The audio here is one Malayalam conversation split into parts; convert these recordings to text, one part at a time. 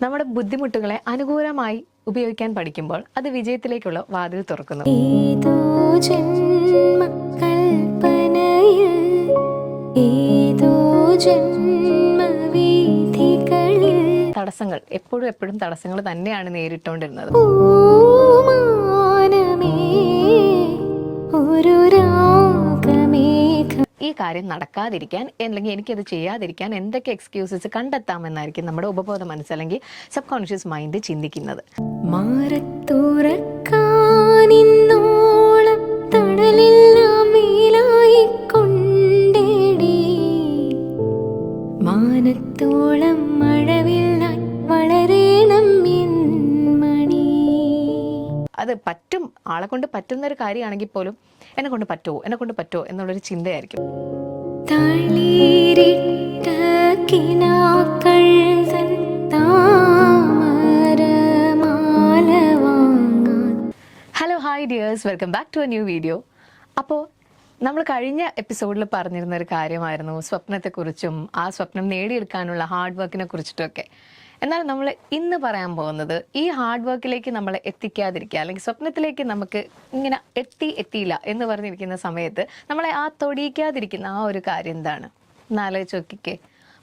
നമ്മുടെ ബുദ്ധിമുട്ടുകളെ അനുകൂലമായി ഉപയോഗിക്കാൻ പഠിക്കുമ്പോൾ അത് വിജയത്തിലേക്കുള്ള വാതിൽ തുറക്കുന്നു. തടസ്സങ്ങൾ എപ്പോഴും എപ്പോഴും തടസ്സങ്ങൾ തന്നെയാണ് നേരിട്ടുകൊണ്ടിരുന്നത് ഓരോ ഒരു ഈ കാര്യം നടക്കാതിരിക്കാൻ അല്ലെങ്കിൽ എനിക്കത് ചെയ്യാതിരിക്കാൻ എന്തൊക്കെ എക്സ്ക്യൂസസ് കണ്ടെത്താമെന്നായിരിക്കും നമ്മുടെ ഉപബോധ മനസ്സ് അല്ലെങ്കിൽ സബ് കോൺഷ്യസ് മൈൻഡ് ചിന്തിക്കുന്നത്. മാറത്തുറക്കാനിന്നോളം തണലെല്ലാം മാനത്തോളം മഴവില്ലായി വളരേണം അത് പറ്റും ആളെ കൊണ്ട് പറ്റുന്ന ഒരു കാര്യമാണെങ്കിൽ പോലും എന്നെ കൊണ്ട് പറ്റുമോ എന്നെ കൊണ്ട് പറ്റുമോ എന്നുള്ളൊരു ചിന്തയായിരിക്കും hello hi dears welcome back to a new video അപ്പോൾ നമ്മൾ കഴിഞ്ഞ എപ്പിസോഡിൽ പറഞ്ഞിരുന്ന ഒരു കാര്യമായിരുന്നു. സ്വപ്നത്തെക്കുറിച്ചും ആ സ്വപ്നം നേടിയെടുക്കാനുള്ള ഹാർഡ് വർക്കിനെ കുറിച്ചിട്ടൊക്കെ. എന്നാൽ നമ്മൾ ഇന്ന് പറയാൻ പോകുന്നത് ഈ ഹാർഡ് വർക്കിലേക്ക് നമ്മൾ എത്തിക്കാതിരിക്കുക അല്ലെങ്കിൽ സ്വപ്നത്തിലേക്ക് നമുക്ക് ഇങ്ങനെ എത്തി എത്തിയില്ല എന്ന് പറഞ്ഞിരിക്കുന്ന സമയത്ത് നമ്മളെ ആ തൊടിയിക്കാതിരിക്കുന്ന ആ ഒരു കാര്യം എന്താണ്? എന്നാലോചിച്ച് നോക്കിക്കേ.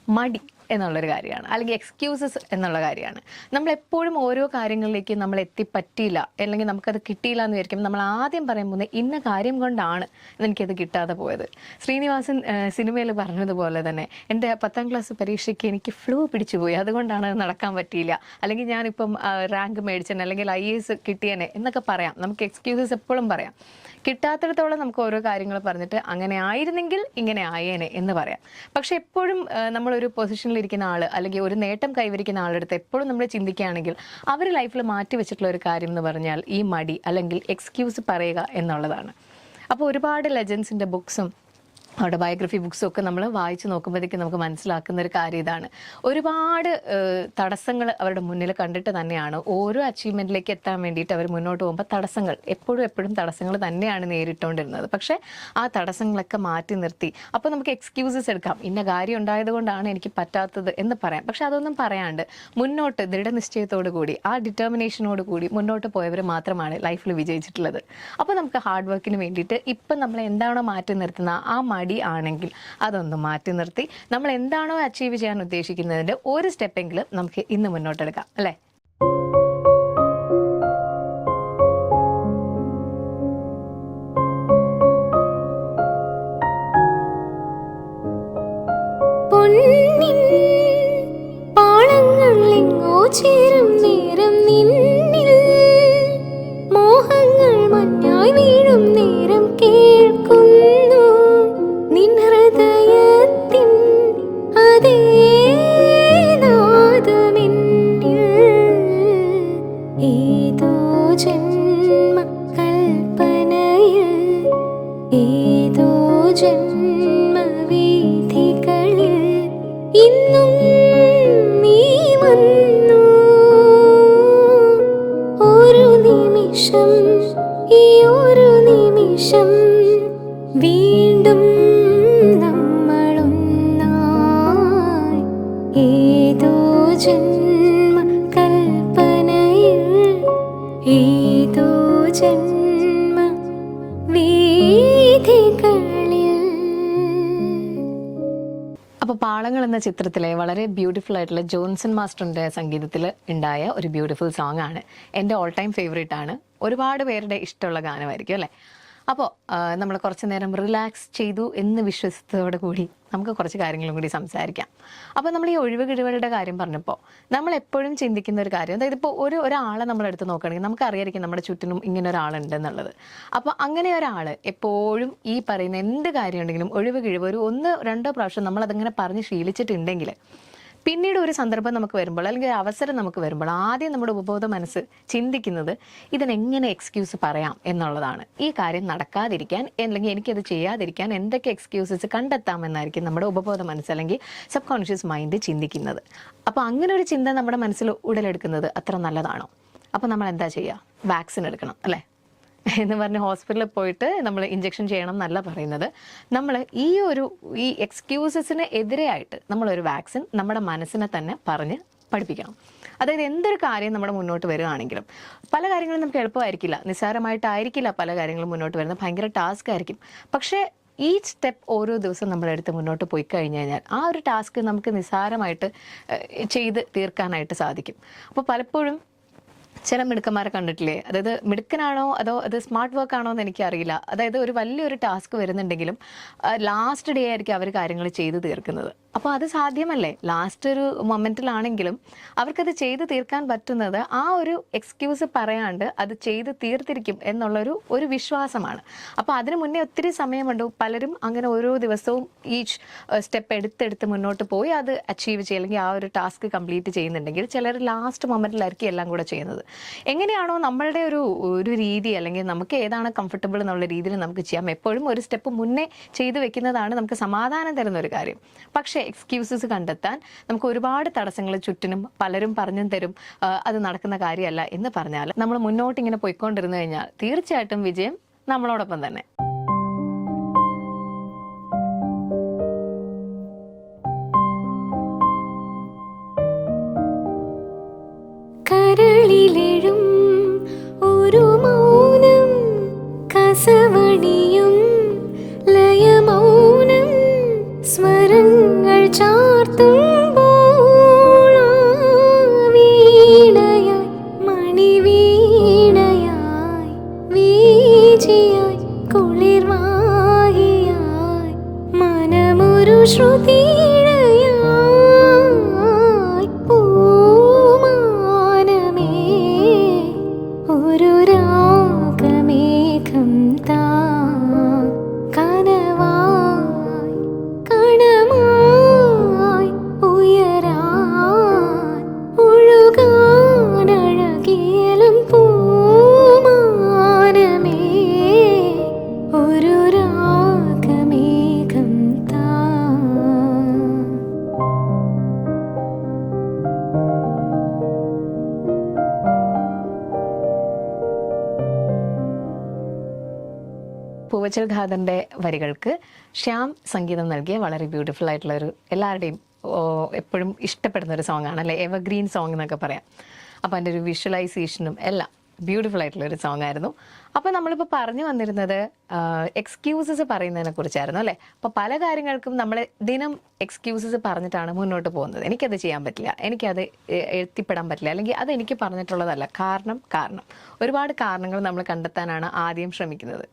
മടി. എന്നുള്ളൊരു കാര്യമാണ്. അല്ലെങ്കിൽ എക്സ്ക്യൂസസ് എന്നുള്ള കാര്യമാണ്. നമ്മൾ എപ്പോഴും ഓരോ കാര്യങ്ങളിലേക്ക് നമ്മൾ എത്തിപ്പറ്റിയില്ല. അല്ലെങ്കിൽ നമുക്കത് കിട്ടിയില്ല എന്ന് വിചാരിക്കും. നമ്മൾ ആദ്യം പറയാൻ പോകുന്നത് ഇന്ന കാര്യം കൊണ്ടാണ് എനിക്കത് കിട്ടാതെ പോയത്. ശ്രീനിവാസൻ സിനിമയിൽ പറഞ്ഞതുപോലെ തന്നെ എന്റെ പത്താം ക്ലാസ് പരീക്ഷയ്ക്ക് എനിക്ക് ഫ്ലൂ പിടിച്ചു പോയി. അതുകൊണ്ടാണ് അത് നടക്കാൻ പറ്റിയില്ല. അല്ലെങ്കിൽ ഞാനിപ്പം റാങ്ക് മേടിച്ചേനെ അല്ലെങ്കിൽ ഐ എസ് കിട്ടിയേനെ എന്നൊക്കെ പറയാം. നമുക്ക് എക്സ്ക്യൂസസ് എപ്പോഴും പറയാം. കിട്ടാത്തിടത്തോളം നമുക്ക് ഓരോ കാര്യങ്ങൾ പറഞ്ഞിട്ട് അങ്ങനെ ആയിരുന്നെങ്കിൽ ഇങ്ങനെ ആയേനെ എന്ന് പറയാം. പക്ഷെ എപ്പോഴും നമ്മളൊരു പൊസിഷനിൽ ഇരിക്കുന്ന ആൾ അല്ലെങ്കിൽ ഒരു നേട്ടം കൈവരിക്കുന്ന ആളെടുത്ത് എപ്പോഴും നമ്മൾ ചിന്തിക്കുകയാണെങ്കിൽ അവർ ലൈഫിൽ മാറ്റി വെച്ചിട്ടുള്ള ഒരു കാര്യം എന്ന് പറഞ്ഞാൽ ഈ മടി അല്ലെങ്കിൽ എക്സ്ക്യൂസ് പറയുക എന്നുള്ളതാണ്. അപ്പോൾ ഒരുപാട് ലെജൻസിന്റെ ബുക്സും അവരുടെ ബയോഗ്രഫി ബുക്സൊക്കെ നമ്മൾ വായിച്ചു നോക്കുമ്പോഴത്തേക്കും നമുക്ക് മനസ്സിലാക്കുന്ന ഒരു കാര്യം ഇതാണ്. ഒരുപാട് തടസ്സങ്ങൾ അവരുടെ മുന്നിൽ കണ്ടിട്ട് തന്നെയാണ്. ഓരോ അച്ചീവ്മെന്റിലേക്ക് എത്താൻ വേണ്ടിയിട്ട് അവർ മുന്നോട്ട് പോകുമ്പോൾ തടസ്സങ്ങൾ എപ്പോഴും എപ്പോഴും തടസ്സങ്ങൾ തന്നെയാണ് നേരിട്ടുകൊണ്ടിരുന്നത് പക്ഷേ ആ തടസ്സങ്ങളൊക്കെ മാറ്റി നിർത്തി. അപ്പോൾ നമുക്ക് എക്സ്ക്യൂസസ് എടുക്കാം. ഇന്ന കാര്യം ഉണ്ടായതുകൊണ്ടാണ് എനിക്ക് പറ്റാത്തത് എന്ന് പറയാം. പക്ഷെ അതൊന്നും പറയാണ്ട് മുന്നോട്ട് ദൃഢനിശ്ചയത്തോടു കൂടി ആ ഡിറ്റർമിനേഷനോട് കൂടി മുന്നോട്ട് പോയവർ മാത്രമാണ് ലൈഫിൽ വിജയിച്ചിട്ടുള്ളത്. അപ്പോൾ നമുക്ക് ഹാർഡ് വർക്കിന് വേണ്ടിയിട്ട് ഇപ്പം നമ്മൾ എന്താണോ മാറ്റി നിർത്തുന്ന ആ മടി ആണെങ്കിൽ അതൊന്ന് മാറ്റി നിർത്തി. നമ്മൾ എന്താണോ അച്ചീവ് ചെയ്യാൻ ഉദ്ദേശിക്കുന്നതിന്റെ ഒരു സ്റ്റെപ്പെങ്കിലും നമുക്ക് ഇന്ന് മുന്നോട്ടെടുക്കാം അല്ലേ? അപ്പോൾ പാളങ്ങൾ എന്ന ചിത്രത്തിലെ വളരെ ബ്യൂട്ടിഫുൾ ആയിട്ടുള്ള ജോൺസൺ മാസ്റ്ററിന്റെ സംഗീതത്തിൽ ഉണ്ടായ ഒരു ബ്യൂട്ടിഫുൾ സോങ് ആണ്. എന്റെ ഓൾ ടൈം ഫേവറേറ്റ് ആണ്. ഒരുപാട് പേരുടെ ഇഷ്ടമുള്ള ഗാനമായിരിക്കും അല്ലേ? അപ്പോൾ നമ്മൾ കുറച്ച് നേരം റിലാക്സ് ചെയ്തു എന്ന് വിശ്വസിച്ചതോടെ കൂടി നമുക്ക് കുറച്ച് കാര്യങ്ങളും കൂടി സംസാരിക്കാം. അപ്പോൾ നമ്മൾ ഈ ഒഴിവ് കാര്യം പറഞ്ഞപ്പോൾ നമ്മൾ എപ്പോഴും ചിന്തിക്കുന്ന ഒരു കാര്യം അതായത് ഇപ്പോൾ ഒരു ഒരാളെ നമ്മൾ എടുത്ത് നോക്കുകയാണെങ്കിൽ നമുക്ക് അറിയായിരിക്കും നമ്മുടെ ചുറ്റിനും ഇങ്ങനെ ഒരാളുണ്ട് എന്നുള്ളത് അപ്പോൾ അങ്ങനെ ഒരാൾ എപ്പോഴും ഈ പറയുന്ന എന്ത് കാര്യമുണ്ടെങ്കിലും ഒഴിവ് കിഴിവ് ഒരു ഒന്ന് രണ്ടോ പ്രാവശ്യം നമ്മൾ അതങ്ങനെ പറഞ്ഞ് ശീലിച്ചിട്ടുണ്ടെങ്കിൽ പിന്നീട് ഒരു സന്ദർഭം നമുക്ക് വരുമ്പോൾ അല്ലെങ്കിൽ ഒരു അവസരം നമുക്ക് വരുമ്പോൾ ആദ്യം നമ്മുടെ ഉപബോധ മനസ്സ് ചിന്തിക്കുന്നത് ഇതിനെങ്ങനെ എക്സ്ക്യൂസ് പറയാം എന്നുള്ളതാണ്. ഈ കാര്യം നടക്കാതിരിക്കാൻ അല്ലെങ്കിൽ എനിക്കത് ചെയ്യാതിരിക്കാൻ എന്തൊക്കെ എക്സ്ക്യൂസസ് കണ്ടെത്താമെന്നായിരിക്കും നമ്മുടെ ഉപബോധ മനസ്സ് അല്ലെങ്കിൽ സബ് കോൺഷ്യസ് മൈൻഡ് ചിന്തിക്കുന്നത്. അപ്പോൾ അങ്ങനെ ഒരു ചിന്ത നമ്മുടെ മനസ്സിൽ ഉടലെടുക്കുന്നത് അത്ര നല്ലതാണോ? അപ്പോൾ നമ്മൾ എന്താ ചെയ്യുക? വാക്സിൻ എടുക്കണം അല്ലേ? എന്ന് പറഞ്ഞ് ഹോസ്പിറ്റലിൽ പോയിട്ട് നമ്മൾ ഇഞ്ചെക്ഷൻ ചെയ്യണം എന്നല്ല പറയുന്നത്. നമ്മൾ ഈ ഒരു ഈ എക്സ്ക്യൂസസിന് എതിരെയായിട്ട് നമ്മളൊരു വാക്സിൻ നമ്മുടെ മനസ്സിനെ തന്നെ പറഞ്ഞ് പഠിപ്പിക്കണം. അതായത് എന്തൊരു കാര്യം നമ്മുടെ മുന്നോട്ട് വരികയാണെങ്കിലും പല കാര്യങ്ങളും നമുക്ക് എളുപ്പമായിരിക്കില്ല. നിസ്സാരമായിട്ടായിരിക്കില്ല പല കാര്യങ്ങളും മുന്നോട്ട് വരുന്നത്. ഭയങ്കര ടാസ്ക് ആയിരിക്കും. പക്ഷേ ഈ സ്റ്റെപ്പ് ഓരോ ദിവസം നമ്മളെടുത്ത് മുന്നോട്ട് പോയി കഴിഞ്ഞു കഴിഞ്ഞാൽ ആ ഒരു ടാസ്ക് നമുക്ക് നിസ്സാരമായിട്ട് ചെയ്ത് തീർക്കാനായിട്ട് സാധിക്കും. അപ്പോൾ പലപ്പോഴും ചില മിടുക്കന്മാരെ കണ്ടിട്ടില്ലേ? അതായത് മിടുക്കനാണോ അതോ അത് സ്മാർട്ട് വർക്ക് ആണോ എന്ന് എനിക്കറിയില്ല. അതായത് ഒരു വലിയൊരു ടാസ്ക് വരുന്നുണ്ടെങ്കിലും ലാസ്റ്റ് ഡേ ആയിരിക്കും അവർ കാര്യങ്ങൾ ചെയ്തു തീർക്കുന്നത്. അപ്പോൾ അത് സാധ്യമല്ലേ? ലാസ്റ്റ് ഒരു മൊമെന്റിലാണെങ്കിലും അവർക്കത് ചെയ്ത് തീർക്കാൻ പറ്റുന്നത് ആ ഒരു എക്സ്ക്യൂസ് പറയാണ്ട് അത് ചെയ്ത് തീർത്തിരിക്കും എന്നുള്ളൊരു ഒരു വിശ്വാസമാണ്. അപ്പോൾ അതിന് മുന്നേ ഒത്തിരി സമയമുണ്ട്. പലരും അങ്ങനെ ഓരോ ദിവസവും ഈച്ച് സ്റ്റെപ്പ് എടുത്തെടുത്ത് മുന്നോട്ട് പോയി അത് അച്ചീവ് ചെയ്യുക അല്ലെങ്കിൽ ആ ഒരു ടാസ്ക് കംപ്ലീറ്റ് ചെയ്യുന്നുണ്ടെങ്കിൽ ചിലർ ലാസ്റ്റ് മൊമെന്റിലായിരിക്കും എല്ലാം കൂടെ ചെയ്യുന്നത്. എങ്ങനെയാണോ നമ്മളുടെ ഒരു ഒരു രീതി അല്ലെങ്കിൽ നമുക്ക് ഏതാണ് കംഫർട്ടബിൾ എന്നുള്ള രീതിയിൽ നമുക്ക് ചെയ്യാം. എപ്പോഴും ഒരു സ്റ്റെപ്പ് മുന്നേ ചെയ്തു വെക്കുന്നതാണ് നമുക്ക് സമാധാനം തരുന്ന ഒരു കാര്യം. പക്ഷേ എക്സ്ക്യൂസസ് കണ്ടെത്താൻ നമുക്ക് ഒരുപാട് തടസ്സങ്ങൾ ചുറ്റിനും പലരും പറഞ്ഞും തരും. അത് നടക്കുന്ന കാര്യമല്ല എന്ന് പറഞ്ഞാൽ നമ്മൾ മുന്നോട്ട് ഇങ്ങനെ പോയിക്കൊണ്ടിരുന്നു കഴിഞ്ഞാൽ തീർച്ചയായിട്ടും വിജയം നമ്മളോടൊപ്പം തന്നെ. പൂവച്ചൽ ഖാദറിന്റെ വരികൾക്ക് ശ്യാം സംഗീതം നൽകിയ വളരെ ബ്യൂട്ടിഫുൾ ആയിട്ടുള്ള ഒരു എല്ലാവരുടെയും എപ്പോഴും ഇഷ്ടപ്പെടുന്ന ഒരു സോങ്ങാണ് അല്ലെ? എവർഗ്രീൻ സോങ് എന്നൊക്കെ പറയാം. അപ്പോൾ അതിന്റെ ഒരു വിഷ്വലൈസേഷനും എല്ലാം ബ്യൂട്ടിഫുൾ ആയിട്ടുള്ള ഒരു സോങ് ആയിരുന്നു. അപ്പോൾ നമ്മളിപ്പോൾ പറഞ്ഞു വന്നിരുന്നത് എക്സ്ക്യൂസസ് പറയുന്നതിനെ കുറിച്ചായിരുന്നു അല്ലേ? അപ്പോൾ പല കാര്യങ്ങൾക്കും നമ്മൾ ദിനം എക്സ്ക്യൂസസ് പറഞ്ഞിട്ടാണ് മുന്നോട്ട് പോകുന്നത്. എനിക്കത് ചെയ്യാൻ പറ്റില്ല. എനിക്കത് എത്തിപ്പെടാൻ പറ്റില്ല. അല്ലെങ്കിൽ അത് എനിക്ക് പറഞ്ഞിട്ടുള്ളതല്ല. കാരണം കാരണം. ഒരുപാട് കാരണങ്ങൾ നമ്മൾ കണ്ടെത്താനാണ് ആദ്യം ശ്രമിക്കുന്നത്.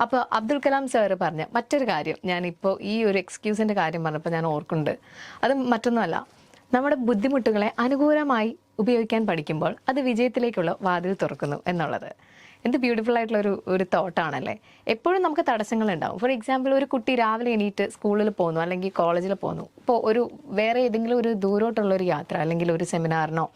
അപ്പോൾ അബ്ദുൽ കലാം സാറ് പറഞ്ഞ മറ്റൊരു കാര്യം ഞാനിപ്പോൾ ഈ ഒരു എക്സ്ക്യൂസിന്റെ കാര്യം പറഞ്ഞപ്പോൾ ഞാൻ ഓർക്കുന്നുണ്ട്. അത് മറ്റൊന്നുമല്ല. നമ്മുടെ ബുദ്ധിമുട്ടുകളെ അനുകൂലമായി ഉപയോഗിക്കാൻ പഠിക്കുമ്പോൾ അത് വിജയത്തിലേക്കുള്ള വാതിൽ തുറക്കുന്നു എന്നുള്ളത്. എന്ത് ബ്യൂട്ടിഫുൾ ആയിട്ടുള്ള ഒരു ഒരു തോട്ടാണല്ലേ എപ്പോഴും നമുക്ക് തടസ്സങ്ങൾ ഉണ്ടാവും. ഫോർ എക്സാമ്പിൾ ഒരു കുട്ടി രാവിലെ എണീറ്റ് സ്കൂളിൽ പോകുന്നു അല്ലെങ്കിൽ കോളേജിൽ പോകുന്നു ഇപ്പോൾ ഒരു വേറെ ഏതെങ്കിലും ഒരു ദൂരോട്ടുള്ള ഒരു യാത്ര അല്ലെങ്കിൽ ഒരു സെമിനാറിനോ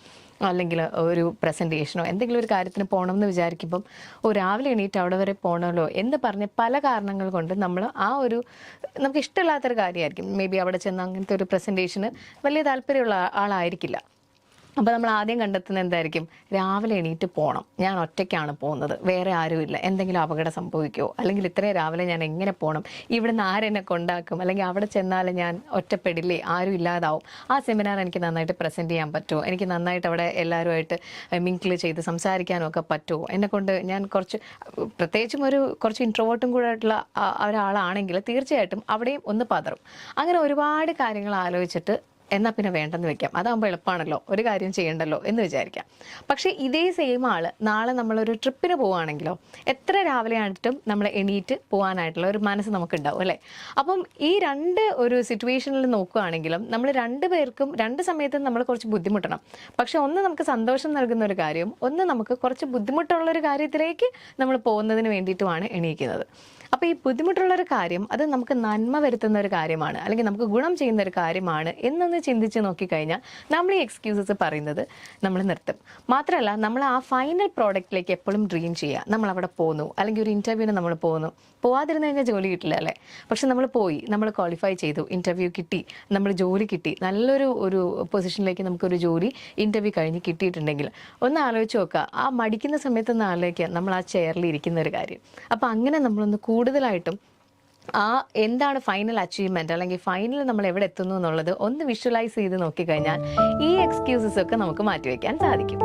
അല്ലെങ്കിൽ ഒരു പ്രസന്റേഷനോ എന്തെങ്കിലും ഒരു കാര്യത്തിന് പോകണം എന്ന് വിചാരിക്കുമ്പം ഓ രാവിലെ എണീറ്റ് അവിടെ വരെ പോകണമല്ലോ എന്ന് പറഞ്ഞ് പല കാരണങ്ങൾ കൊണ്ട് നമ്മൾ ആ ഒരു നമുക്ക് ഇഷ്ടമില്ലാത്തൊരു കാര്യമായിരിക്കും. മേ ബി അവിടെ ചെന്ന് അങ്ങനത്തെ ഒരു പ്രസന്റേഷന് വലിയ താല്പര്യമുള്ള ആളായിരിക്കില്ല. അപ്പോൾ നമ്മൾ ആദ്യം കണ്ടെത്തുന്നത് എന്തായിരിക്കും? രാവിലെ എണീറ്റ് പോകണം ഞാൻ ഒറ്റയ്ക്കാണ് പോകുന്നത്. വേറെ ആരുമില്ല എന്തെങ്കിലും അപകടം സംഭവിക്കുമോ അല്ലെങ്കിൽ ഇത്രയും രാവിലെ ഞാൻ എങ്ങനെ പോകണം ഇവിടുന്ന് ആരെന്നെ കൊണ്ടാക്കും? അല്ലെങ്കിൽ അവിടെ ചെന്നാൽ ഞാൻ ഒറ്റപ്പെടില്ലേ? ആരും ഇല്ലാതാവും. ആ സെമിനാർ എനിക്ക് നന്നായിട്ട് പ്രസന്റ് ചെയ്യാൻ പറ്റുമോ? എനിക്ക് നന്നായിട്ട് അവിടെ എല്ലാവരുമായിട്ട് മിങ്കിൾ ചെയ്ത് സംസാരിക്കാനും ഒക്കെ പറ്റുമോ? എന്നെ കൊണ്ട് ഞാൻ കുറച്ച് പ്രത്യേകിച്ചും ഒരു കുറച്ച് ഇൻട്രോവേർട്ടും കൂടെ ആയിട്ടുള്ള ഒരാളാണെങ്കിൽ തീർച്ചയായിട്ടും അവിടെയും ഒന്ന് പതറും. അങ്ങനെ ഒരുപാട് കാര്യങ്ങൾ ആലോചിച്ചിട്ട് എന്നാൽ പിന്നെ വേണ്ടെന്ന് വെക്കാം. അതാകുമ്പോൾ എളുപ്പമാണല്ലോ ഒരു കാര്യം ചെയ്യണ്ടല്ലോ എന്ന് വിചാരിക്കാം. പക്ഷേ ഇതേ സെയിം ആൾ നാളെ നമ്മളൊരു ട്രിപ്പിന് പോവുകയാണെങ്കിലോ എത്ര രാവിലെ ആയിട്ടും നമ്മൾ എണീറ്റ് പോകാനായിട്ടുള്ള ഒരു മനസ്സ് നമുക്ക് ഉണ്ടാവും അല്ലേ? അപ്പം ഈ രണ്ട് ഒരു സിറ്റുവേഷനിൽ നോക്കുകയാണെങ്കിലും നമ്മൾ രണ്ട് പേർക്കും രണ്ട് സമയത്തും നമ്മൾ കുറച്ച് ബുദ്ധിമുട്ടണം. പക്ഷെ ഒന്ന് നമുക്ക് സന്തോഷം നൽകുന്ന ഒരു കാര്യം ഒന്ന് നമുക്ക് കുറച്ച് ബുദ്ധിമുട്ടുള്ള ഒരു കാര്യത്തിലേക്ക് നമ്മൾ പോകുന്നതിന് വേണ്ടിയിട്ടുമാണ് എണീക്കുന്നത്. അപ്പോൾ ഈ ബുദ്ധിമുട്ടുള്ള ഒരു കാര്യം അത് നമുക്ക് നന്മ വരുത്തുന്ന ഒരു കാര്യമാണ് അല്ലെങ്കിൽ നമുക്ക് ഗുണം ചെയ്യുന്ന ഒരു കാര്യമാണ് എന്നൊന്ന് ചിന്തിച്ച് നോക്കിക്കഴിഞ്ഞാൽ നമ്മൾ ഈ എക്സ്ക്യൂസസ് പറയുന്നത് നമ്മൾ നിർത്തും. മാത്രമല്ല നമ്മൾ ആ ഫൈനൽ പ്രോഡക്റ്റിലേക്ക് എപ്പോഴും ഡ്രീം ചെയ്യുക. നമ്മൾ അവിടെ പോന്നു അല്ലെങ്കിൽ ഒരു ഇന്റർവ്യൂവിന് നമ്മൾ പോകുന്നു പോവാതിരുന്ന് കഴിഞ്ഞാൽ ജോലി കിട്ടില്ല അല്ലേ? പക്ഷെ നമ്മൾ പോയി നമ്മൾ ക്വാളിഫൈ ചെയ്തു ഇന്റർവ്യൂ കിട്ടി നമ്മൾ ജോലി കിട്ടി നല്ലൊരു ഒരു പൊസിഷനിലേക്ക് നമുക്കൊരു ജോലി ഇന്റർവ്യൂ കഴിഞ്ഞ് കിട്ടിയിട്ടുണ്ടെങ്കിൽ ഒന്ന് ആലോചിച്ച് നോക്കുക. ആ മടിക്കുന്ന സമയത്ത് ഒന്ന് ആലോചിക്കുക നമ്മൾ ആ ചെയറിൽ ഇരിക്കുന്ന ഒരു കാര്യം. അപ്പോൾ അങ്ങനെ നമ്മളൊന്ന് കൂടുതലായിട്ടും ആ എന്താണ് ഫൈനൽ അച്ചീവ്മെന്റ് അല്ലെങ്കിൽ ഫൈനൽ നമ്മൾ എവിടെ എത്തുന്നു എന്നുള്ളത് ഒന്ന് വിഷ്വലൈസ് ചെയ്ത് നോക്കിക്കഴിഞ്ഞാൽ ഈ എക്സ്ക്യൂസസ് ഒക്കെ നമുക്ക് മാറ്റിവെക്കാൻ സാധിക്കും.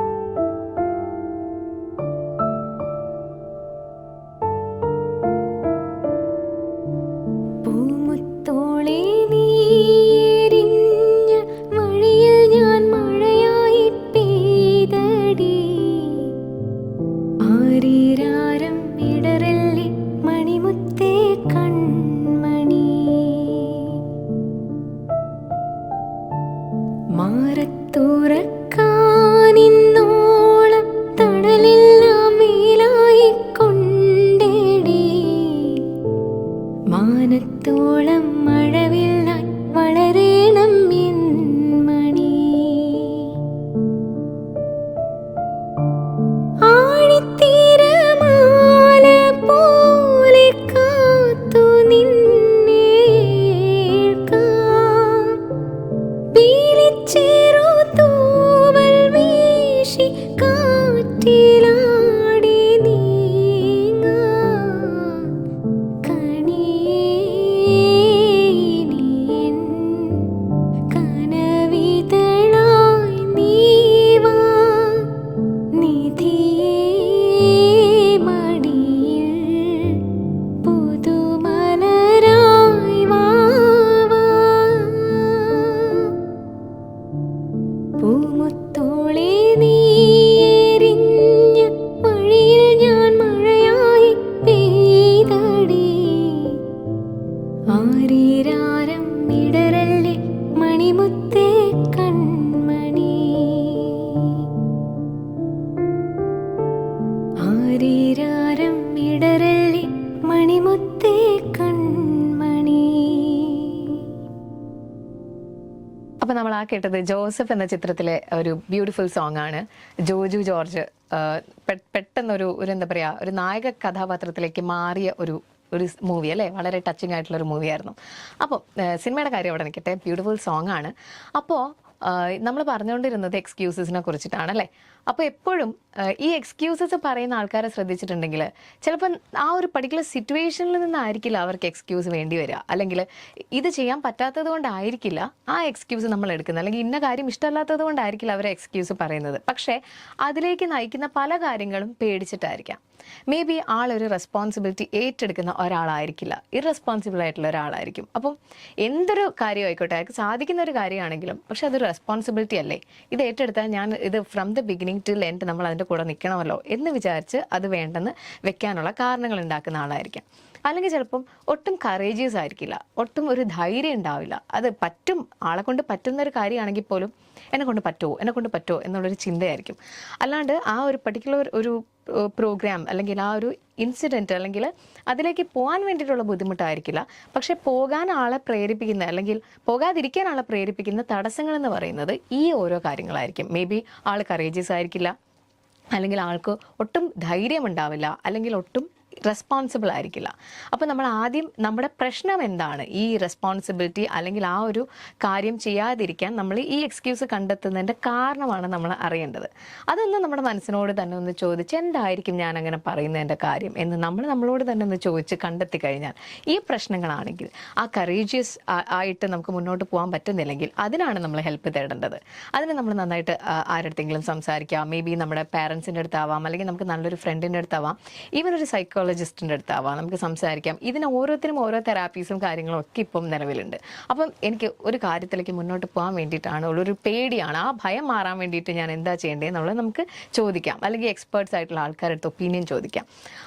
മാനത്തോളം മഴവില്ലായി കേട്ടത് ജോസഫ് എന്ന ചിത്രത്തിലെ ഒരു ബ്യൂട്ടിഫുൾ സോങ് ആണ്. ജോജു ജോർജ് പെട്ടെന്നൊരു ഒരു എന്താ പറയുക ഒരു നായക കഥാപാത്രത്തിലേക്ക് മാറിയ ഒരു ഒരു മൂവി അല്ലേ? വളരെ ടച്ചിങ് ആയിട്ടുള്ള ഒരു മൂവിയായിരുന്നു അപ്പോൾ സിനിമയുടെ കാര്യം അവിടെ നിൽക്കട്ടെ. ബ്യൂട്ടിഫുൾ സോങ് ആണ്. അപ്പോൾ നമ്മൾ പറഞ്ഞുകൊണ്ടിരുന്നത് എക്സ്ക്യൂസസിനെ കുറിച്ചിട്ടാണ് അല്ലേ അപ്പോൾ എപ്പോഴും ഈ എക്സ്ക്യൂസസ് പറയുന്ന ആൾക്കാരെ ശ്രദ്ധിച്ചിട്ടുണ്ടെങ്കിൽ ചിലപ്പോൾ ആ ഒരു പർട്ടിക്കുലർ സിറ്റുവേഷനിൽ നിന്നായിരിക്കില്ല അവർക്ക് എക്സ്ക്യൂസ് വേണ്ടി വരിക. അല്ലെങ്കിൽ ഇത് ചെയ്യാൻ പറ്റാത്തത് കൊണ്ടായിരിക്കില്ല ആ എക്സ്ക്യൂസ് നമ്മൾ എടുക്കുന്നത്. അല്ലെങ്കിൽ ഇന്ന കാര്യം ഇഷ്ടമല്ലാത്തത് കൊണ്ടായിരിക്കില്ല അവർ എക്സ്ക്യൂസ് പറയുന്നത്. പക്ഷേ അതിലേക്ക് നയിക്കുന്ന പല കാര്യങ്ങളും പേടിച്ചിട്ടായിരിക്കാം. മേ ബി ആളൊരു റെസ്പോൺസിബിലിറ്റി ഏറ്റെടുക്കുന്ന ഒരാളായിരിക്കില്ല. ഇറസ്പോൺസിബിൾ ആയിട്ടുള്ള ഒരാളായിരിക്കും. അപ്പം എന്തൊരു കാര്യം ആയിക്കോട്ടെ അയാൾക്ക് സാധിക്കുന്ന ഒരു കാര്യമാണെങ്കിലും പക്ഷെ അതൊരു റെസ്പോൺസിബിലിറ്റി അല്ലേ? ഇത് ഏറ്റെടുത്താൽ ഞാൻ ഇത് from the beginning till end നമ്മൾ അതിന്റെ കൂടെ നിൽക്കണമല്ലോ എന്ന് വിചാരിച്ച് അത് വേണ്ടെന്ന് വെക്കാനുള്ള കാരണങ്ങൾ ഉണ്ടാക്കുന്ന ആളായിരിക്കാം. അല്ലെങ്കിൽ ചിലപ്പം ഒട്ടും കറേജിയസ് ആയിരിക്കില്ല. ഒട്ടും ഒരു ധൈര്യം ഉണ്ടാവില്ല. അത് പറ്റും ആളെ കൊണ്ട് പറ്റുന്ന ഒരു കാര്യമാണെങ്കിൽ പോലും എന്നെ കൊണ്ട് പറ്റുമോ എന്നെ കൊണ്ട് പറ്റുമോ എന്നുള്ളൊരു ചിന്തയായിരിക്കും. അല്ലാണ്ട് ആ ഒരു പർട്ടിക്കുലർ ഒരു പ്രോഗ്രാം അല്ലെങ്കിൽ ആ ഒരു ഇൻസിഡന്റ് അല്ലെങ്കിൽ അതിലേക്ക് പോകാൻ വേണ്ടിയിട്ടുള്ള ബുദ്ധിമുട്ടായിരിക്കില്ല. പക്ഷെ പോകാൻ ആളെ പ്രേരിപ്പിക്കുന്ന അല്ലെങ്കിൽ പോകാതിരിക്കാൻ ആളെ പ്രേരിപ്പിക്കുന്ന തടസ്സങ്ങൾ എന്ന് പറയുന്നത് ഈ ഓരോ കാര്യങ്ങളായിരിക്കും. മേ ബി ആൾ കറേജിയസ് ആയിരിക്കില്ല. അല്ലെങ്കിൽ ആൾക്ക് ഒട്ടും ധൈര്യം ഉണ്ടാവില്ല. അല്ലെങ്കിൽ ഒട്ടും റെസ്പോൺസിബിൾ ആയിരിക്കില്ല. അപ്പോൾ നമ്മൾ ആദ്യം നമ്മുടെ പ്രശ്നം എന്താണ്? ഈ റെസ്പോൺസിബിലിറ്റി അല്ലെങ്കിൽ ആ ഒരു കാര്യം ചെയ്യാതിരിക്കാൻ നമ്മൾ ഈ എക്സ്ക്യൂസ് കണ്ടെത്തുന്നതിന്റെ കാരണമാണ് നമ്മൾ അറിയേണ്ടത്. അതൊന്ന് നമ്മുടെ മനസ്സിനോട് തന്നെ ഒന്ന് ചോദിച്ച് എന്തായിരിക്കും ഞാൻ അങ്ങനെ പറയുന്നതിന്റെ കാര്യം എന്ന് നമ്മൾ നമ്മളോട് തന്നെ ഒന്ന് ചോദിച്ച് കണ്ടെത്തി കഴിഞ്ഞാൽ ഈ പ്രശ്നങ്ങളാണെങ്കിൽ ആ കറേജിയസ് ആയിട്ട് നമുക്ക് മുന്നോട്ട് പോകാൻ പറ്റുന്നില്ലെങ്കിൽ അതിനാണ് നമ്മൾ ഹെൽപ്പ് തേടേണ്ടത്. അതിന് നമ്മൾ നന്നായിട്ട് ആരുടെങ്കിലും സംസാരിക്കാം. മേ ബി നമ്മുടെ പാരൻസിന്റെ അടുത്താവാം. അല്ലെങ്കിൽ നമുക്ക് നല്ലൊരു ഫ്രണ്ടിന്റെ അടുത്താവാം. ഈവൻ ഒരു സൈക്കോളജിസ്റ്റിന്റെ അടുത്താവാം. നമുക്ക് സംസാരിക്കാം. ഇതിന് ഓരോരുത്തരും ഓരോ തെറാപ്പീസും കാര്യങ്ങളും ഒക്കെ ഇപ്പം നിലവിലുണ്ട്. അപ്പം എനിക്ക് ഒരു കാര്യത്തിലേക്ക് മുന്നോട്ട് പോകാൻ വേണ്ടിയിട്ടാണ് ഒരു പേടിയാണ്. ആ ഭയം മാറാൻ വേണ്ടിയിട്ട് ഞാൻ എന്താ ചെയ്യേണ്ടത് എന്നുള്ളത് നമുക്ക് ചോദിക്കാം. അല്ലെങ്കിൽ എക്സ്പേർട്സ് ആയിട്ടുള്ള ആൾക്കാരുടെ അടുത്ത് ഒപ്പീനിയൻ ചോദിക്കാം.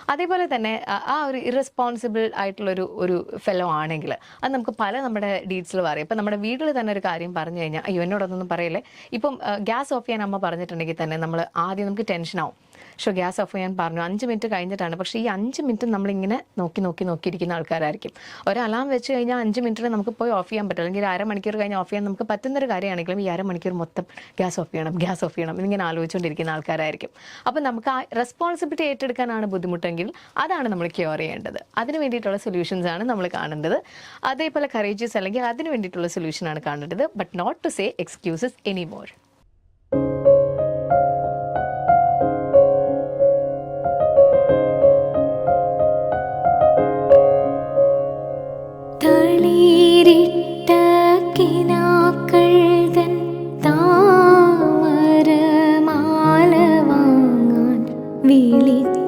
അതേപോലെ തന്നെ ആ- ഒരു ഇറസ്പോൺസിബിൾ ആയിട്ടുള്ളൊരു ഒരു ഫെലോ ആണെങ്കിൽ അത് നമുക്ക് പല നമ്മുടെ ഡീറ്റ്സിൽ അറിയാം ഇപ്പം നമ്മുടെ വീട്ടിൽ തന്നെ ഒരു കാര്യം പറഞ്ഞു കഴിഞ്ഞാൽ അയ്യോ എന്നോടൊന്നും പറയല്ലേ? ഇപ്പം ഗ്യാസ് ഓഫ് ചെയ്യാൻ അമ്മ പറഞ്ഞിട്ടുണ്ടെങ്കിൽ തന്നെ നമ്മൾ ആദ്യം നമുക്ക് ടെൻഷനാവും ഷോ ഗ്യാസ് ഓഫ് ചെയ്യാൻ പറഞ്ഞു. അഞ്ച് മിനിറ്റ് കഴിഞ്ഞിട്ടാണ്. പക്ഷേ ഈ അഞ്ച് മിനിറ്റ് നമ്മളിങ്ങനെ നോക്കി നോക്കി നോക്കിയിരിക്കുന്ന ആൾക്കാരായിരിക്കും. ഒരു അലാം വെച്ച് കഴിഞ്ഞാൽ അഞ്ച് മിനിറ്റിൽ നമുക്ക് പോയി ഓഫ് ചെയ്യാൻ പറ്റും. അല്ലെങ്കിൽ അരമണിക്കൂർ കഴിഞ്ഞ് ഓഫ് ചെയ്യാൻ നമുക്ക് പറ്റുന്നൊരു കാര്യമാണെങ്കിലും ഈ അരമണിക്കൂർ മൊത്തം ഗ്യാസ് ഓഫ് ചെയ്യണം ഗ്യാസ് ഓഫ് ചെയ്യണം എന്നിങ്ങനെ ആലോചിച്ചുകൊണ്ടിരിക്കുന്ന ആൾക്കാരായിരിക്കും. അപ്പം നമുക്ക് ആ റെസ്പോൺസിബിലിറ്റി ഏറ്റെടുക്കാനാണ് ബുദ്ധിമുട്ടെങ്കിൽ അതാണ് നമ്മൾ ക്യൂർ ചെയ്യേണ്ടത്. അതിന് വേണ്ടിയിട്ടുള്ള സൊല്യൂഷൻസ് ആണ് നമ്മൾ കാണേണ്ടത് അതേപോലെ കറേജസ് അല്ലെങ്കിൽ അതിന് വേണ്ടിയിട്ടുള്ള സൊല്യൂഷനാണ് കാണേണ്ടത്. But not to say excuses any more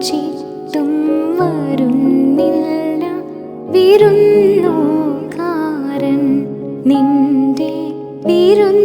വിളിച്ചിട്ടും വരുന്നില്ല. വിരുന്നുകാരൻ നിന്റെ വിരുന്നുകാരൻ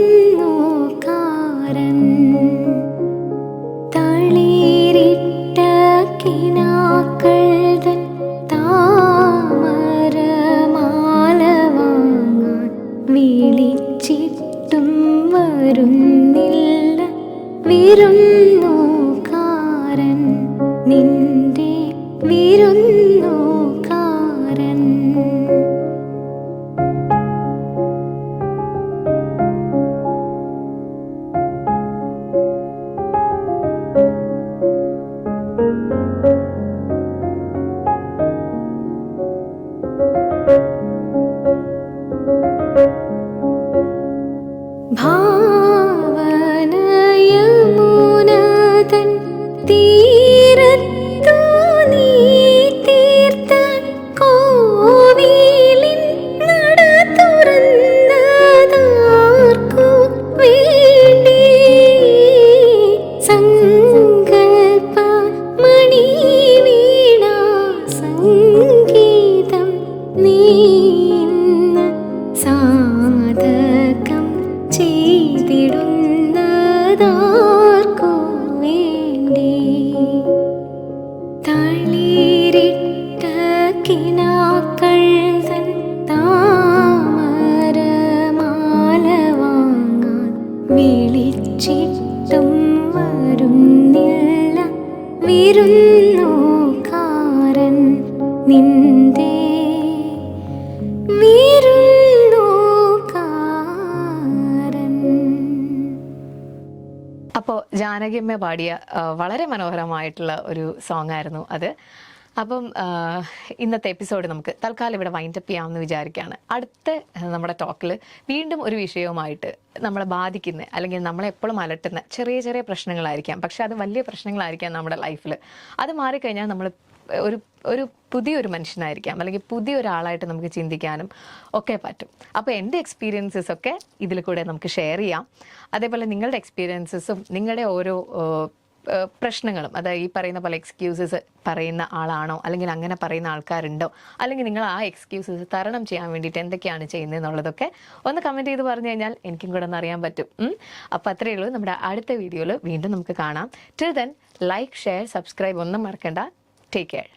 വിളിച്ചിട്ടും വരുന്നില്ല വിരുന്നുകാരൻ നിന്റെ അപ്പോൾ ജാനകിയമ്മ പാടിയ വളരെ മനോഹരമായിട്ടുള്ള ഒരു സോങ് ആയിരുന്നു അത്. അപ്പം ഇന്നത്തെ എപ്പിസോഡ് നമുക്ക് തൽക്കാലം ഇവിടെ വൈൻഡപ്പ് ചെയ്യാമെന്ന് വിചാരിക്കുകയാണ്. അടുത്ത നമ്മുടെ ടോക്കിൽ വീണ്ടും ഒരു വിഷയവുമായിട്ട് നമ്മളെ ബാധിക്കുന്ന അല്ലെങ്കിൽ നമ്മളെ എപ്പോഴും അലട്ടുന്ന ചെറിയ ചെറിയ പ്രശ്നങ്ങളായിരിക്കാം. പക്ഷെ അത് വലിയ പ്രശ്നങ്ങളായിരിക്കാം നമ്മുടെ ലൈഫിൽ അത് മാറിക്കഴിഞ്ഞാൽ നമ്മൾ ഒരു ഒരു പുതിയൊരു മനുഷ്യനായിരിക്കാം. അല്ലെങ്കിൽ പുതിയൊരാളായിട്ട് നമുക്ക് ചിന്തിക്കാനും ഒക്കെ പറ്റും. അപ്പോൾ എന്റെ എക്സ്പീരിയൻസസ് ഒക്കെ ഇതിൽ കൂടെ നമുക്ക് ഷെയർ ചെയ്യാം. അതേപോലെ നിങ്ങളുടെ എക്സ്പീരിയൻസസും നിങ്ങളുടെ ഓരോ പ്രശ്നങ്ങളും. അതായത് ഈ പറയുന്ന പോലെ എക്സ്ക്യൂസസ് പറയുന്ന ആളാണോ? അല്ലെങ്കിൽ അങ്ങനെ പറയുന്ന ആൾക്കാരുണ്ടോ? അല്ലെങ്കിൽ നിങ്ങൾ ആ എക്സ്ക്യൂസസ് തരണം ചെയ്യാൻ വേണ്ടിയിട്ട് എന്തൊക്കെയാണ് ചെയ്യുന്നത് എന്നുള്ളതൊക്കെ ഒന്ന് കമന്റ് ചെയ്ത് പറഞ്ഞു കഴിഞ്ഞാൽ എനിക്കും കൂടെ ഒന്ന് അറിയാൻ പറ്റും. അപ്പോൾ അത്രയേ ഉള്ളൂ. നമ്മുടെ അടുത്ത വീഡിയോയിൽ വീണ്ടും നമുക്ക് കാണാം. Till then like share subscribe ഒന്നും മറക്കണ്ട. Take care